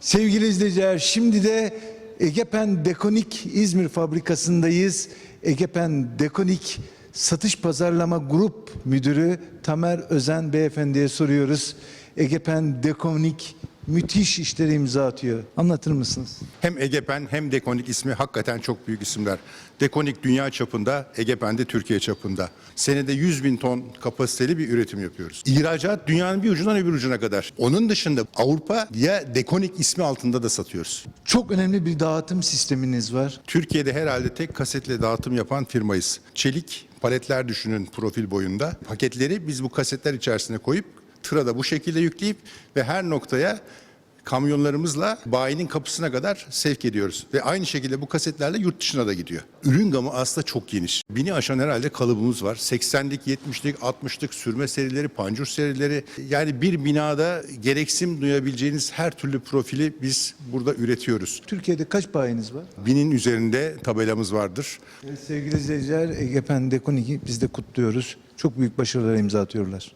Sevgili izleyiciler şimdi de Egepen Dekonik İzmir fabrikasındayız. Egepen Dekonik Satış Pazarlama Grup Müdürü Tamer Özen Beyefendi'ye soruyoruz. Egepen Dekonik müthiş işleri imza atıyor. Anlatır mısınız? Hem Egepen hem Dekonik ismi hakikaten çok büyük isimler. Dekonik dünya çapında, Egepen de Türkiye çapında. Senede 100 bin ton kapasiteli bir üretim yapıyoruz. İhracat dünyanın bir ucundan öbür ucuna kadar. Onun dışında Avrupa'ya Dekonik ismi altında da satıyoruz. Çok önemli bir dağıtım sisteminiz var. Türkiye'de herhalde tek kasetle dağıtım yapan firmayız. Çelik paletler düşünün profil boyunda. Paketleri biz bu kasetler içerisine koyup tıra da bu şekilde yükleyip ve her noktaya kamyonlarımızla bayinin kapısına kadar sevk ediyoruz. Ve aynı şekilde bu kasetlerle yurt dışına da gidiyor. Ürün gamı aslında çok geniş. Bini aşan herhalde kalıbımız var. 80'lik, 70'lik, 60'lık sürme serileri, pancur serileri. Yani bir binada gereksim duyabileceğiniz her türlü profili biz burada üretiyoruz. Türkiye'de kaç bayiniz var? Binin üzerinde tabelamız vardır. Evet, sevgili izleyiciler Egepen Dekonik'i biz de kutluyoruz. Çok büyük başarılar imza atıyorlar.